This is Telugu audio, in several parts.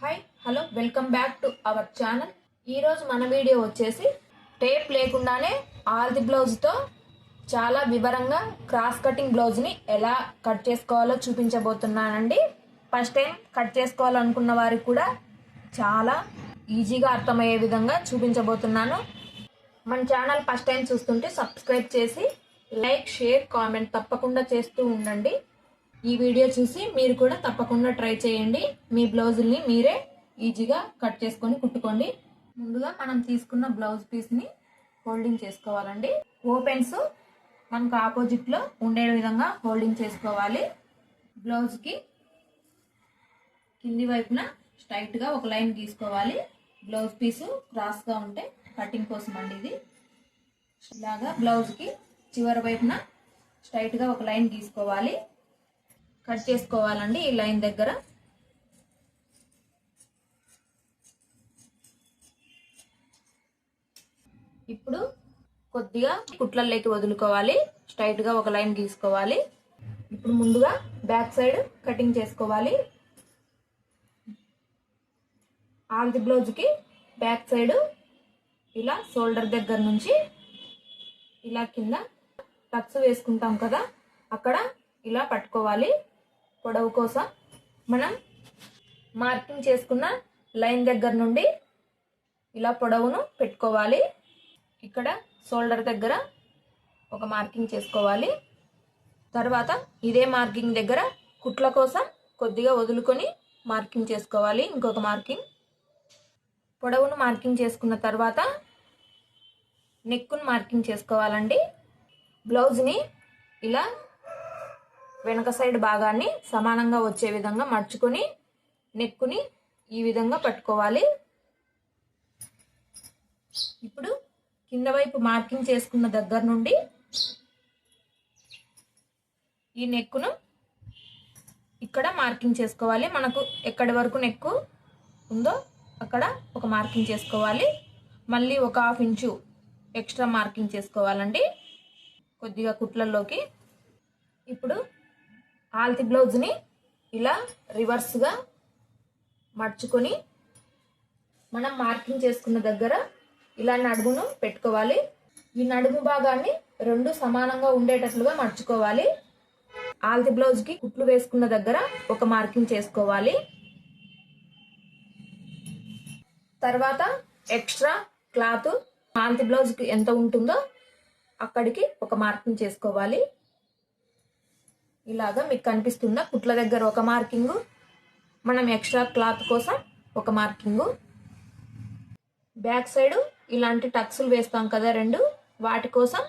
Hi hello welcome back to our channel ఈరోజు మన వీడియో వచ్చేసి టేప్ లేకుండానే ఆల్ది బ్లౌజ్తో చాలా వివరంగా క్రాస్ కటింగ్ బ్లౌజ్ని ఎలా కట్ చేసుకోవాలో చూపించబోతున్నానండి. ఫస్ట్ టైం కట్ చేసుకోవాలనుకున్న వారికి కూడా చాలా ఈజీగా అర్థమయ్యే విధంగా చూపించబోతున్నాను. మన ఛానల్ ఫస్ట్ టైం చూస్తుంటే సబ్స్క్రైబ్ చేసి లైక్ షేర్ కామెంట్ తప్పకుండా చేస్తూ ఉండండి. ఈ వీడియో చూసి మీరు కూడా తప్పకుండా ట్రై చేయండి. మీ బ్లౌజుల్ని మీరే ఈజీగా కట్ చేసుకొని కుట్టుకోండి. ముందుగా మనం తీసుకున్న బ్లౌజ్ పీస్ని హోల్డింగ్ చేసుకోవాలండి. ఓపెన్స్ మనకు ఆపోజిట్లో ఉండే విధంగా హోల్డింగ్ చేసుకోవాలి. బ్లౌజ్కి కింది వైపున స్ట్రైట్గా ఒక లైన్ గీసుకోవాలి. బ్లౌజ్ పీసు క్రాస్గా ఉంటే కటింగ్ కోసం అండి ఇది. ఇలాగా బ్లౌజ్కి చివరి వైపున స్ట్రైట్గా ఒక లైన్ గీసుకోవాలి. కట్ చేసుకోవాలండి ఈ లైన్ దగ్గర. ఇప్పుడు కొద్దిగా కుట్లల్లోకి వదులుకోవాలి స్ట్రైట్గా ఒక లైన్ గీసుకోవాలి. ఇప్పుడు ముందుగా బ్యాక్ సైడ్ కటింగ్ చేసుకోవాలి. ఆల్ది బ్లౌజ్కి బ్యాక్ సైడ్ ఇలా షోల్డర్ దగ్గర నుంచి ఇలా కింద టక్స్ వేసుకుంటాం కదా అక్కడ ఇలా పట్టుకోవాలి. పొడవు కోసం మనం మార్కింగ్ చేసుకున్న లైన్ దగ్గర నుండి ఇలా పొడవును పెట్టుకోవాలి. ఇక్కడ షోల్డర్ దగ్గర ఒక మార్కింగ్ చేసుకోవాలి. తర్వాత ఇదే మార్కింగ్ దగ్గర కుట్ల కోసం కొద్దిగా వదులుకొని మార్కింగ్ చేసుకోవాలి. ఇంకొక మార్కింగ్. పొడవును మార్కింగ్ చేసుకున్న తర్వాత నెక్కును మార్కింగ్ చేసుకోవాలండి. బ్లౌజ్ని ఇలా వెనక సైడ్ భాగాన్ని సమానంగా వచ్చే విధంగా మడుచుకొని నెక్కుని ఈ విధంగా పట్టుకోవాలి. ఇప్పుడు కింద వైపు మార్కింగ్ చేసుకున్న దగ్గర నుండి ఈ నెక్కును ఇక్కడ మార్కింగ్ చేసుకోవాలి. మనకు ఎక్కడి వరకు నెక్కు ఉందో అక్కడ ఒక మార్కింగ్ చేసుకోవాలి. మళ్ళీ ఒక హాఫ్ ఇంచు ఎక్స్ట్రా మార్కింగ్ చేసుకోవాలండి. కొద్దిగా కుట్లల్లోకి. ఇప్పుడు ఆల్తి బ్లౌజ్ని ఇలా రివర్స్గా మడుచుకొని మనం మార్కింగ్ చేసుకున్న దగ్గర ఇలా నడుమును పెట్టుకోవాలి. ఈ నడుము భాగాన్ని రెండు సమానంగా ఉండేటట్లుగా మడుచుకోవాలి. ఆల్తి బ్లౌజ్కి కుట్లు వేసుకున్న దగ్గర ఒక మార్కింగ్ చేసుకోవాలి. తర్వాత ఎక్స్ట్రా క్లాత్ ఆల్తి బ్లౌజ్కి ఎంత ఉంటుందో అక్కడికి ఒక మార్కింగ్ చేసుకోవాలి. ఇలాగా మీకు కనిపిస్తుందా కుట్ల దగ్గర ఒక మార్కింగు. మనం ఎక్స్ట్రా క్లాత్ కోసం ఒక మార్కింగు. బ్యాక్ సైడ్ ఇలాంటి టక్స్లు వేస్తాం కదా రెండు. వాటి కోసం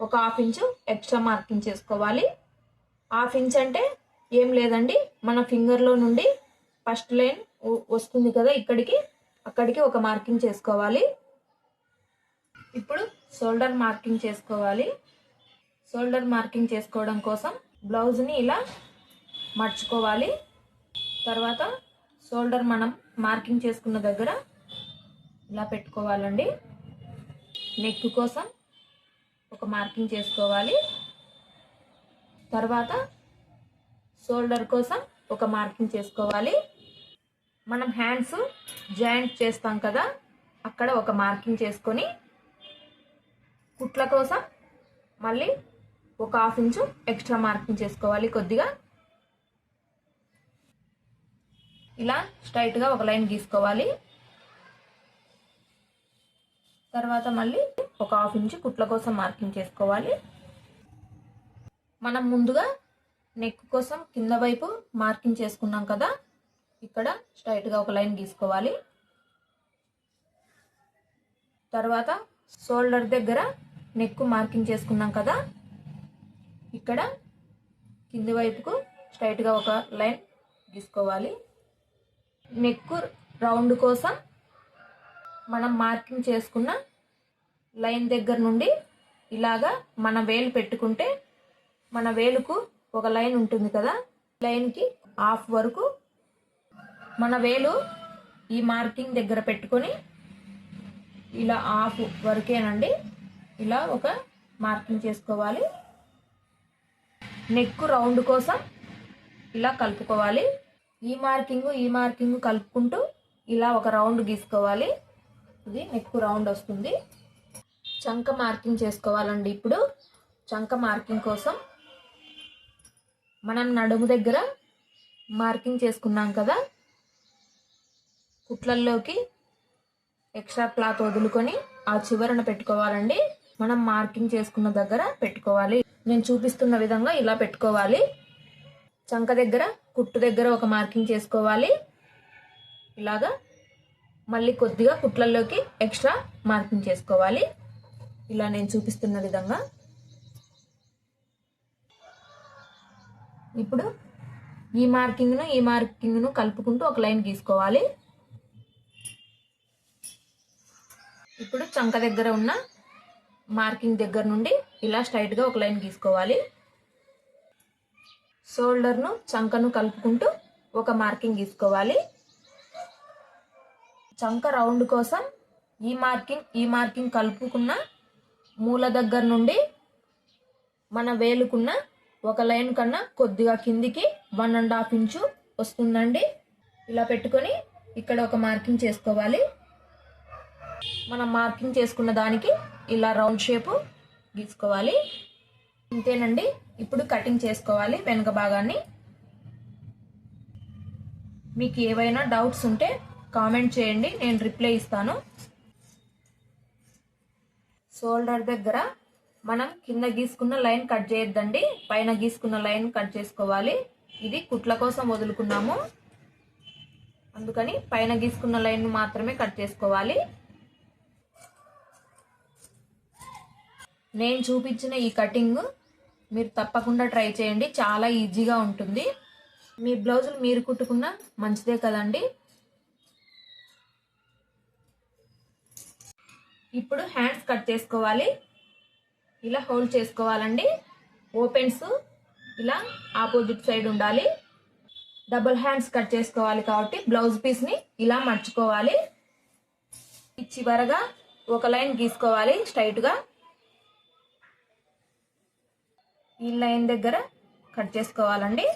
ఒక హాఫ్ ఇంచు ఎక్స్ట్రా మార్కింగ్ చేసుకోవాలి. హాఫ్ ఇంచ్ అంటే ఏం లేదండి. మన ఫింగర్లో నుండి ఫస్ట్ లైన్ వస్తుంది కదా ఇక్కడికి. అక్కడికి ఒక మార్కింగ్ చేసుకోవాలి. ఇప్పుడు షోల్డర్ మార్కింగ్ చేసుకోవాలి. షోల్డర్ మార్కింగ్ చేసుకోవడం కోసం బ్లౌజ్ని ఇలా మర్చుకోవాలి తర్వాత షోల్డర్ మనం మార్కింగ్ చేసుకున్న దగ్గర ఇలా పెట్టుకోవాలండి. నెక్ కోసం ఒక మార్కింగ్ చేసుకోవాలి. తర్వాత షోల్డర్ కోసం ఒక మార్కింగ్ చేసుకోవాలి. మనం హ్యాండ్స్ జాయింట్ చేస్తాం కదా అక్కడ ఒక మార్కింగ్ చేసుకొని కుట్ల కోసం మళ్ళీ ఒక హాఫ్ ఇంచు ఎక్స్ట్రా మార్కింగ్ చేసుకోవాలి కొద్దిగా. ఇలా స్ట్రైట్గా ఒక లైన్ గీసుకోవాలి. తర్వాత మళ్ళీ ఒక హాఫ్ ఇంచు కుట్ల కోసం మార్కింగ్ చేసుకోవాలి. మనం ముందుగా నెక్ కోసం కింద వైపు మార్కింగ్ చేసుకున్నాం కదా ఇక్కడ స్ట్రైట్గా ఒక లైన్ గీసుకోవాలి. తర్వాత షోల్డర్ దగ్గర నెక్ మార్కింగ్ చేసుకున్నాం కదా ఇక్కడ కింది వైపుకు స్ట్రైట్గా ఒక లైన్ గీసుకోవాలి. నెక్ రౌండ్ కోసం మనం మార్కింగ్ చేసుకున్న లైన్ దగ్గర నుండి ఇలాగా మన వేలు పెట్టుకుంటే మన వేలుకు ఒక లైన్ ఉంటుంది కదా? లైన్కి హాఫ్ వరకు మన వేలు ఈ మార్కింగ్ దగ్గర పెట్టుకొని ఇలా హాఫ్ వరకేనండి. ఇలా ఒక మార్కింగ్ చేసుకోవాలి. నెక్ రౌండ్ కోసం ఇలా కలుపుకోవాలి. ఈ మార్కింగ్ ఈ మార్కింగ్ కలుపుకుంటూ ఇలా ఒక రౌండ్ గీసుకోవాలి. ఇది నెక్ రౌండ్ వస్తుంది. చంక మార్కింగ్ చేసుకోవాలండి ఇప్పుడు. చంక మార్కింగ్ కోసం మనం నడుము దగ్గర మార్కింగ్ చేసుకున్నాం కదా. కుట్లల్లోకి ఎక్స్ట్రా క్లాత్ వదులుకొని ఆ చివరన పెట్టుకోవాలండి. మనం మార్కింగ్ చేసుకున్న దగ్గర పెట్టుకోవాలి. నేను చూపిస్తున్న విధంగా ఇలా పెట్టుకోవాలి. చంక దగ్గర కుట్టు దగ్గర ఒక మార్కింగ్ చేసుకోవాలి. ఇలాగా మళ్ళీ కొద్దిగా కుట్లల్లోకి ఎక్స్ట్రా మార్కింగ్ చేసుకోవాలి. ఇలా నేను చూపిస్తున్న విధంగా. ఇప్పుడు ఈ మార్కింగ్ను ఈ మార్కింగ్ను కలుపుకుంటూ ఒక లైన్ గీసుకోవాలి. ఇప్పుడు చంక దగ్గర ఉన్న మార్కింగ్ దగ్గర నుండి ఇలా స్ట్రైట్గా ఒక లైన్ గీసుకోవాలి. షోల్డర్ను చంకను కలుపుకుంటూ ఒక మార్కింగ్ గీసుకోవాలి. చంక రౌండ్ కోసం ఈ మార్కింగ్ ఈ మార్కింగ్ కలుపుకున్న మూల దగ్గర నుండి మన వేలుకున్న ఒక లైన్ కన్నా కొద్దిగా కిందికి వన్ అండ్ హాఫ్ ఇంచు వస్తుందండి. ఇలా పెట్టుకొని ఇక్కడ ఒక మార్కింగ్ చేసుకోవాలి. మనం మార్కింగ్ చేసుకున్న దానికి ఇలా రౌండ్ షేపు గీసుకోవాలి. ఇంతేనండి. ఇప్పుడు కటింగ్ చేసుకోవాలి వెనుక భాగాన్ని. మీకు ఏవైనా డౌట్స్ ఉంటే కామెంట్ చేయండి. నేను రిప్లై ఇస్తాను. షోల్డర్ దగ్గర మనం కింద గీసుకున్న లైన్ కట్ చేయొద్దండి. పైన గీసుకున్న లైన్ కట్ చేసుకోవాలి. ఇది కుట్ల కోసం వదులుకున్నాము. అందుకని పైన గీసుకున్న లైన్ మాత్రమే కట్ చేసుకోవాలి. నేను చూపించిన ఈ కటింగ్ మీరు తప్పకుండా ట్రై చేయండి. చాలా ఈజీగా ఉంటుంది. మీ బ్లౌజులు మీరు కుట్టుకున్న మంచిదే కదండి. ఇప్పుడు హ్యాండ్స్ కట్ చేసుకోవాలి. ఇలా హోల్డ్ చేసుకోవాలండి. ఓపెన్స్ ఇలా ఆపోజిట్ సైడ్ ఉండాలి. డబుల్ హ్యాండ్స్ కట్ చేసుకోవాలి కాబట్టి బ్లౌజ్ పీస్ని ఇలా మర్చుకోవాలి. చివరగా ఒక లైన్ గీసుకోవాలి స్ట్రైట్గా. ఈ లైన్ దగ్గర కట్ చేసుకోవాలండి.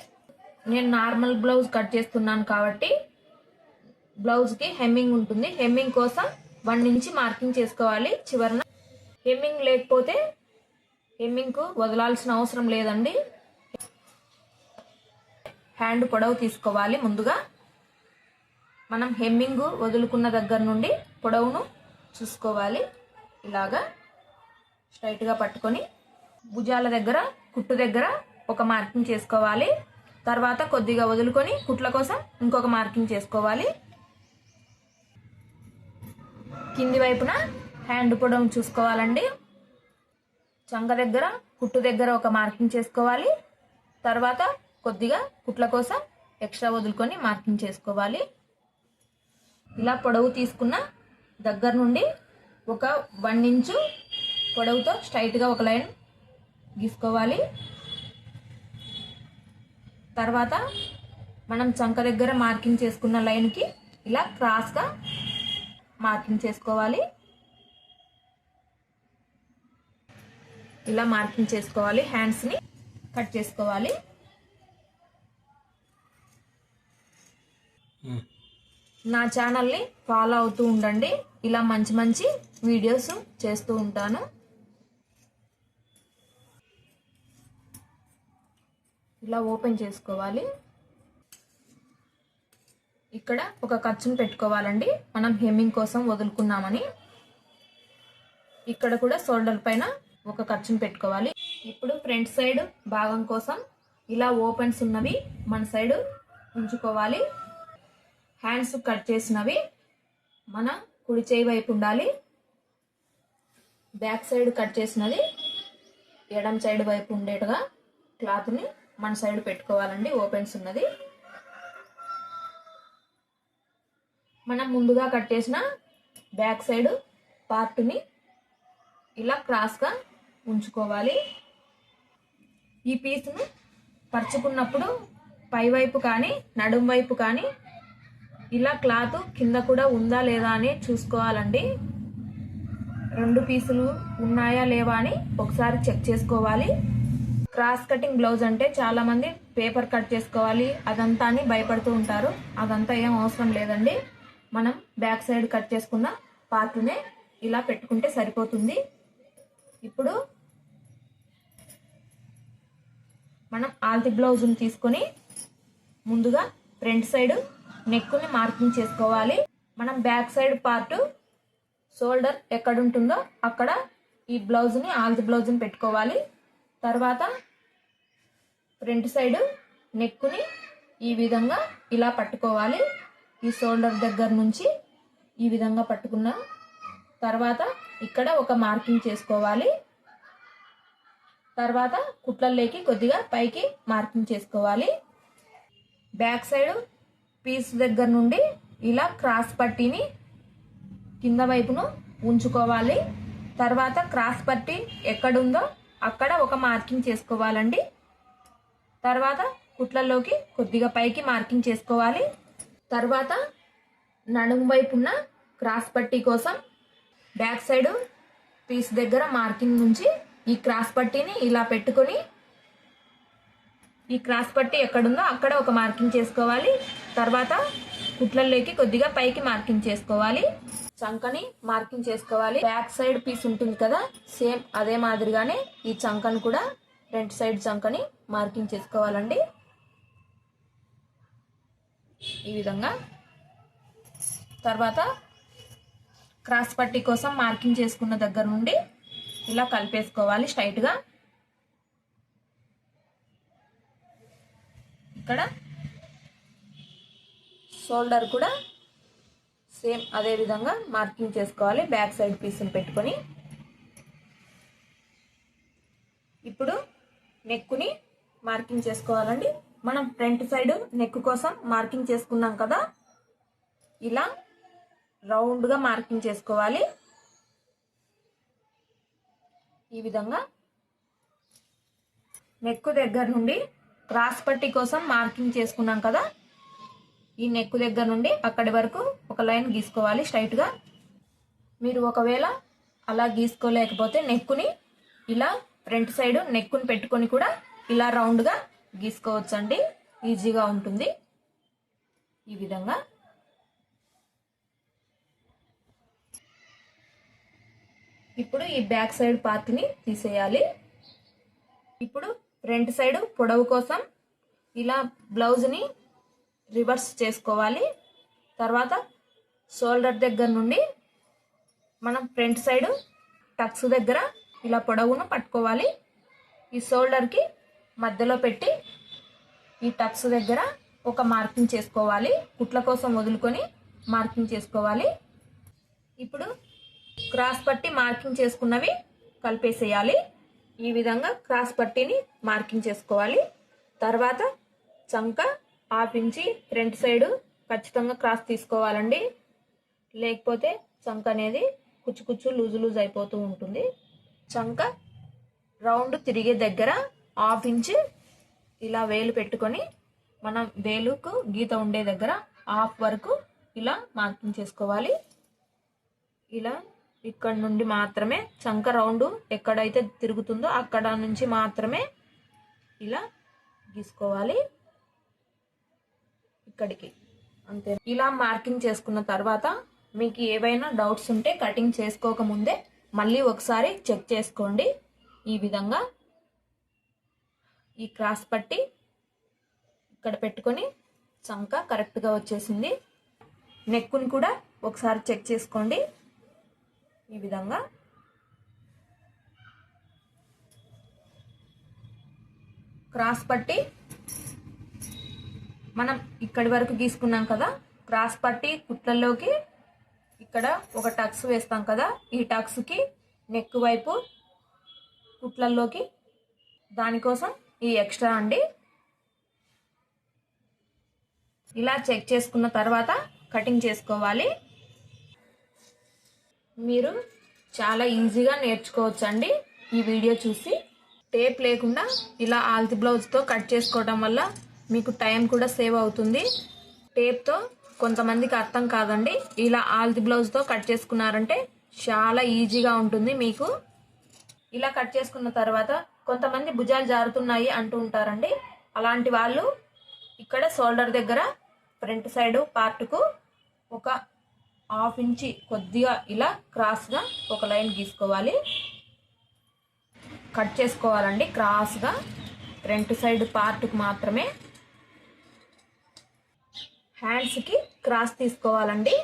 నేను నార్మల్ బ్లౌజ్ కట్ చేస్తున్నాను కాబట్టి బ్లౌజ్కి హెమ్మింగ్ ఉంటుంది. హెమ్మింగ్ కోసం వన్ నుంచి మార్కింగ్ చేసుకోవాలి చివరన. హెమ్మింగ్ లేకపోతే హెమ్మింగ్కు వదలాల్సిన అవసరం లేదండి. హ్యాండ్ పొడవు తీసుకోవాలి ముందుగా. మనం హెమ్మింగ్ వదులుకున్న దగ్గర నుండి పొడవును చూసుకోవాలి. ఇలాగా స్ట్రైట్గా పట్టుకొని భుజాల దగ్గర కుట్టు దగ్గర ఒక మార్కింగ్ చేసుకోవాలి. తర్వాత కొద్దిగా వదులుకొని కుట్ల కోసం ఇంకొక మార్కింగ్ చేసుకోవాలి. కింది వైపున హ్యాండ్ పొడవు చూసుకోవాలండి. చంగ దగ్గర కుట్టు దగ్గర ఒక మార్కింగ్ చేసుకోవాలి. తర్వాత కొద్దిగా కుట్ల కోసం ఎక్స్ట్రా వదులుకొని మార్కింగ్ చేసుకోవాలి. ఇలా పొడవు తీసుకున్న దగ్గర నుండి ఒక వన్ ఇంచు పొడవుతో స్ట్రైట్గా ఒక లైన్ గీసుకోవాలి తర్వాత మనం చంక దగ్గర మార్కింగ్ చేసుకున్న లైన్కి ఇలా క్రాస్గా మార్కింగ్ చేసుకోవాలి. ఇలా మార్కింగ్ చేసుకోవాలి. హ్యాండ్స్ని కట్ చేసుకోవాలి. నా ఛానల్ని ఫాలో అవుతూ ఉండండి. ఇలా మంచి మంచి వీడియోస్ చేస్తూ ఉంటాను. ఇలా ఓపెన్ చేసుకోవాలి. ఇక్కడ ఒక ఖర్చును పెట్టుకోవాలండి. మనం హెమ్మింగ్ కోసం వదులుకున్నామని. ఇక్కడ కూడా షోల్డర్ పైన ఒక ఖర్చును పెట్టుకోవాలి. ఇప్పుడు ఫ్రంట్ సైడ్ భాగం కోసం ఇలా ఓపెన్స్ ఉన్నవి మన సైడ్ ఉంచుకోవాలి. హ్యాండ్స్ కట్ చేసినవి మన కుడి చేయి వైపు ఉండాలి. బ్యాక్ సైడ్ కట్ చేసినది ఎడం సైడ్ వైపు ఉండేట్టుగా క్లాత్ని మన సైడ్ పెట్టుకోవాలండి. ఓపెన్స్ ఉన్నది. మనం ముందుగా కట్ చేసిన బ్యాక్ సైడ్ పార్ట్ని ఇలా క్రాస్గా ఉంచుకోవాలి. ఈ పీస్ను పరుచుకున్నప్పుడు పై వైపు కానీ నడుం వైపు కానీ ఇలా క్లాత్ కింద కూడా ఉందా లేదా అని చూసుకోవాలండి. రెండు పీసులు ఉన్నాయా లేవా అని ఒకసారి చెక్ చేసుకోవాలి. క్రాస్ కటింగ్ బ్లౌజ్ అంటే చాలామంది పేపర్ కట్ చేసుకోవాలి అదంతా అని భయపడుతూ ఉంటారు. అదంతా ఏం అవసరం లేదండి. మనం బ్యాక్ సైడ్ కట్ చేసుకున్న పార్ట్నే ఇలా పెట్టుకుంటే సరిపోతుంది. ఇప్పుడు మనం ఆల్తి బ్లౌజ్ని తీసుకొని ముందుగా ఫ్రంట్ సైడ్ నెక్కుని మార్కింగ్ చేసుకోవాలి. మనం బ్యాక్ సైడ్ పార్ట్ షోల్డర్ ఎక్కడ ఉంటుందో అక్కడ ఈ బ్లౌజ్ని ఆల్తి బ్లౌజ్ని పెట్టుకోవాలి. తర్వాత ఫ్రంట్ సైడ్ నెక్కుని ఈ విధంగా ఇలా పట్టుకోవాలి. ఈ షోల్డర్ దగ్గర నుంచి ఈ విధంగా పట్టుకున్నాం. తర్వాత ఇక్కడ ఒక మార్కింగ్ చేసుకోవాలి. తర్వాత కుట్లల్లోకి కొద్దిగా పైకి మార్కింగ్ చేసుకోవాలి. బ్యాక్ సైడ్ పీస్ దగ్గర నుండి ఇలా క్రాస్ పట్టీని కింద వైపును ఉంచుకోవాలి. తర్వాత క్రాస్ పట్టీ ఎక్కడుందో అక్కడ ఒక మార్కింగ్ చేసుకోవాలండి. తర్వాత కుట్లలోకి కొద్దిగా పైకి మార్కింగ్ చేసుకోవాలి. తర్వాత నడుము వైపున్న క్రాస్ పట్టీ కోసం బ్యాక్ సైడ్ పీస్ దగ్గర మార్కింగ్ నుంచి ఈ క్రాస్ పట్టీని ఇలా పెట్టుకొని ఈ క్రాస్ పట్టీ ఎక్కడుందో అక్కడ ఒక మార్కింగ్ చేసుకోవాలి. తర్వాత కుట్లల్లోకి కొద్దిగా పైకి మార్కింగ్ చేసుకోవాలి. చంకని మార్కింగ్ చేసుకోవాలి. బ్యాక్ సైడ్ పీస్ ఉంటుంది కదా సేమ్ అదే మాదిరిగానే ఈ చంకను కూడా ఫ్రంట్ సైడ్ చంకని మార్కింగ్ చేసుకోవాలండి. ఈ విధంగా. తర్వాత క్రాస్ పట్టి కోసం మార్కింగ్ చేసుకున్న దగ్గర నుండి ఇలా కలిపేసుకోవాలి స్ట్రైట్గా ఇక్కడ షోల్డర్ కూడా సేమ్ అదే విధంగా మార్కింగ్ చేసుకోవాలి. బ్యాక్ సైడ్ పీస్ని పెట్టుకొని. ఇప్పుడు నెక్కుని మార్కింగ్ చేసుకోవాలండి. మనం ఫ్రంట్ సైడ్ నెక్ కోసం మార్కింగ్ చేసుకున్నాం కదా? ఇలా రౌండ్గా మార్కింగ్ చేసుకోవాలి. ఈ విధంగా నెక్ దగ్గర నుండి క్రాస్ పట్టి కోసం మార్కింగ్ చేసుకున్నాం కదా? ఈ నెక్ దగ్గర నుండి అక్కడి వరకు ఒక లైన్ గీసుకోవాలి స్ట్రైట్గా మీరు ఒకవేళ అలా గీసుకోలేకపోతే నెక్కుని ఇలా ఫ్రంట్ సైడ్ నెక్కుని పెట్టుకొని కూడా ఇలా రౌండ్గా గీసుకోవచ్చండి. ఈజీగా ఉంటుంది. ఈ విధంగా. ఇప్పుడు ఈ బ్యాక్ సైడ్ పార్ట్ని తీసేయాలి. ఇప్పుడు ఫ్రంట్ సైడ్ పొడవు కోసం ఇలా బ్లౌజ్ని రివర్స్ చేసుకోవాలి. తర్వాత షోల్డర్ దగ్గర నుండి మనం ఫ్రంట్ సైడ్ టక్స్ దగ్గర ఇలా పొడవును పట్టుకోవాలి. ఈ షోల్డర్కి మధ్యలో పెట్టి ఈ టక్స్ దగ్గర ఒక మార్కింగ్ చేసుకోవాలి. కుట్ల కోసం వదులుకొని మార్కింగ్ చేసుకోవాలి. ఇప్పుడు క్రాస్ పట్టి మార్కింగ్ చేసుకున్నవి కలిపేసేయాలి. ఈ విధంగా క్రాస్ పట్టీని మార్కింగ్ చేసుకోవాలి. తర్వాత చంక హాఫ్ ఇంచి ఫ్రంట్ సైడ్ ఖచ్చితంగా క్రాస్ తీసుకోవాలండి. లేకపోతే చంక అనేది కుచ్చు కుచ్చు లూజు లూజ్ అయిపోతూ ఉంటుంది. చంక రౌండ్ తిరిగే దగ్గర హాఫ్ ఇంచ్ ఇలా వేలు పెట్టుకొని మనం వేలుకు గీత ఉండే దగ్గర హాఫ్ వరకు ఇలా మార్కింగ్ చేసుకోవాలి. ఇలా ఇక్కడ నుండి మాత్రమే చంక రౌండ్ ఎక్కడైతే తిరుగుతుందో అక్కడ నుంచి మాత్రమే ఇలా గీసుకోవాలి. ఇక్కడికి. అంతే. ఇలా మార్కింగ్ చేసుకున్న తర్వాత మీకు ఏవైనా డౌట్స్ ఉంటే కటింగ్ చేసుకోకముందే మళ్ళీ ఒకసారి చెక్ చేసుకోండి. ఈ విధంగా ఈ క్రాస్ పట్టి ఇక్కడ పెట్టుకొని చంక కరెక్ట్గా వచ్చేసింది. నెక్కుని కూడా ఒకసారి చెక్ చేసుకోండి. ఈ విధంగా. క్రాస్ పట్టి మనం ఇక్కడి వరకు గీసుకున్నాం కదా క్రాస్ పట్టి కుట్లలోకి ఇక్కడ ఒక టక్స్ వేస్తాం కదా ఈ టక్స్కి నెక్ వైపు కుట్లల్లోకి దానికోసం ఈ ఎక్స్ట్రా అండి. ఇలా చెక్ చేసుకున్న తర్వాత కటింగ్ చేసుకోవాలి. మీరు చాలా ఈజీగా నేర్చుకోవచ్చు అండి ఈ వీడియో చూసి. టేప్ లేకుండా ఇలా ఆల్తి బ్లౌజ్తో కట్ చేసుకోవడం వల్ల మీకు టైం కూడా సేవ్ అవుతుంది. టేప్తో కొంతమందికి అర్థం కాదండి. ఇలా ఆల్ది బ్లౌజ్తో కట్ చేసుకున్నారంటే చాలా ఈజీగా ఉంటుంది మీకు. ఇలా కట్ చేసుకున్న తర్వాత కొంతమంది భుజాలు జారుతున్నాయి అంటూ ఉంటారండి. అలాంటి వాళ్ళు ఇక్కడ షోల్డర్ దగ్గర ఫ్రంట్ సైడ్ పార్ట్కు ఒక హాఫ్ ఇంచి కొద్దిగా ఇలా క్రాస్గా ఒక లైన్ గీసుకోవాలి. కట్ చేసుకోవాలండి క్రాస్గా. ఫ్రంట్ సైడ్ పార్ట్కు మాత్రమే హ్యాండ్స్కి క్రాస్ తీసుకోవాలండి.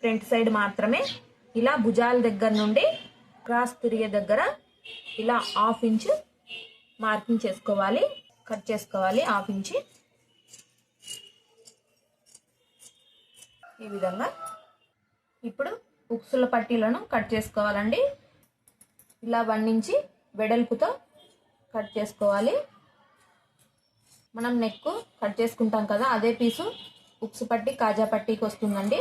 ఫ్రంట్ సైడ్ మాత్రమే. ఇలా భుజాల దగ్గర నుండి క్రాస్ తిరిగే దగ్గర ఇలా హాఫ్ ఇంచ్ మార్కింగ్ చేసుకోవాలి. కట్ చేసుకోవాలి హాఫ్ ఇంచి ఈ విధంగా ఇప్పుడు ఉక్సుల పట్టీలను కట్ చేసుకోవాలండి. ఇలా వండించి వెడల్పుతో కట్ చేసుకోవాలి. మనం నెక్ కట్ చేసుకుంటాం కదా అదే పీసు ఉక్స్ పట్టి కాజా పట్టీకి వస్తుందండి.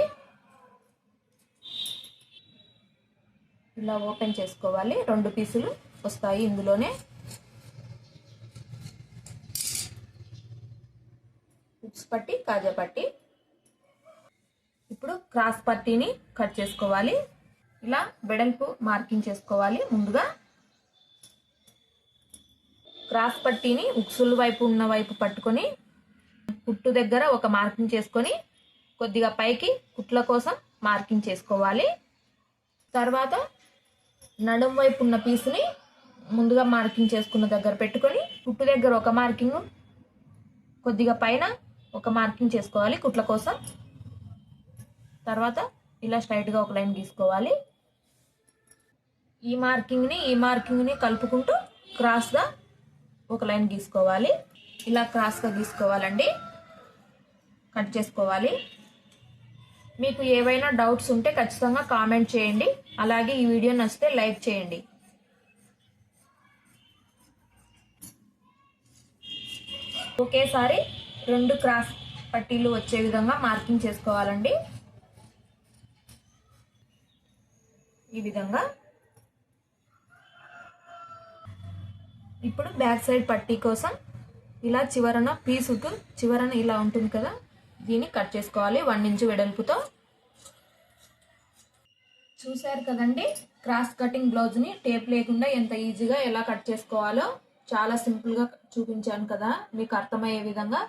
ఇలా ఓపెన్ చేసుకోవాలి. రెండు పీసులు వస్తాయి ఇందులోనే. ఉక్స్ పట్టి కాజా పట్టి. ఇప్పుడు క్రాస్ పట్టీని కట్ చేసుకోవాలి. ఇలా వెడల్పు మార్కింగ్ చేసుకోవాలి ముందుగా. క్రాస్ పట్టీని ఉక్సుల వైపు ఉన్న వైపు పట్టుకొని కుట్టు దగ్గర ఒక మార్కింగ్ చేసుకొని కొద్దిగా పైకి కుట్ల కోసం మార్కింగ్ చేసుకోవాలి. తర్వాత నడుం వైపు ఉన్న పీస్ని ముందుగా మార్కింగ్ చేసుకున్న దగ్గర పెట్టుకొని కుట్టు దగ్గర ఒక మార్కింగ్ కొద్దిగా పైన ఒక మార్కింగ్ చేసుకోవాలి కుట్ల కోసం. తర్వాత ఇలా స్ట్రైట్గా ఒక లైన్ గీసుకోవాలి. ఈ మార్కింగ్ని ఈ మార్కింగ్ని కలుపుకుంటూ క్రాస్గా ఒక లైన్ గీసుకోవాలి. ఇలా క్రాస్గా గీసుకోవాలండి. కట్ చేసుకోవాలి. మీకు ఏవైనా డౌట్స్ ఉంటే ఖచ్చితంగా కామెంట్ చేయండి. అలాగే ఈ వీడియో నచ్చితే లైక్ చేయండి. ఒకేసారి రెండు క్రాస్ పట్టీలు వచ్చే విధంగా మార్కింగ్ చేసుకోవాలండి. ఈ విధంగా. ఇప్పుడు బ్యాక్ సైడ్ పట్టీ కోసం ఇలా చివరన పీసుకు చివరన ఇలా ఉంటుంది కదా. దీన్ని కట్ చేసుకోవాలి వన్ ఇంచు వెడల్పుతో. చూశారు కదండి? క్రాస్ కటింగ్ బ్లౌజ్ని టేప్ లేకుండా ఎంత ఈజీగా ఎలా కట్ చేసుకోవాలో చాలా సింపుల్గా చూపించాను కదా. మీకు అర్థమయ్యే విధంగా.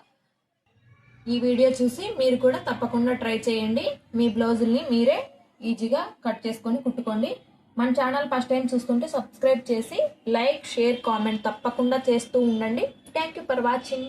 ఈ వీడియో చూసి మీరు కూడా తప్పకుండా ట్రై చేయండి. మీ బ్లౌజుల్ని మీరే ఈజీగా కట్ చేసుకొని కుట్టుకోండి. మన ఛానల్ ఫస్ట్ టైం చూస్తుంటే సబ్స్క్రైబ్ చేసి లైక్ షేర్ కామెంట్ తప్పకుండా చేస్తూ ఉండండి. Thank you for watching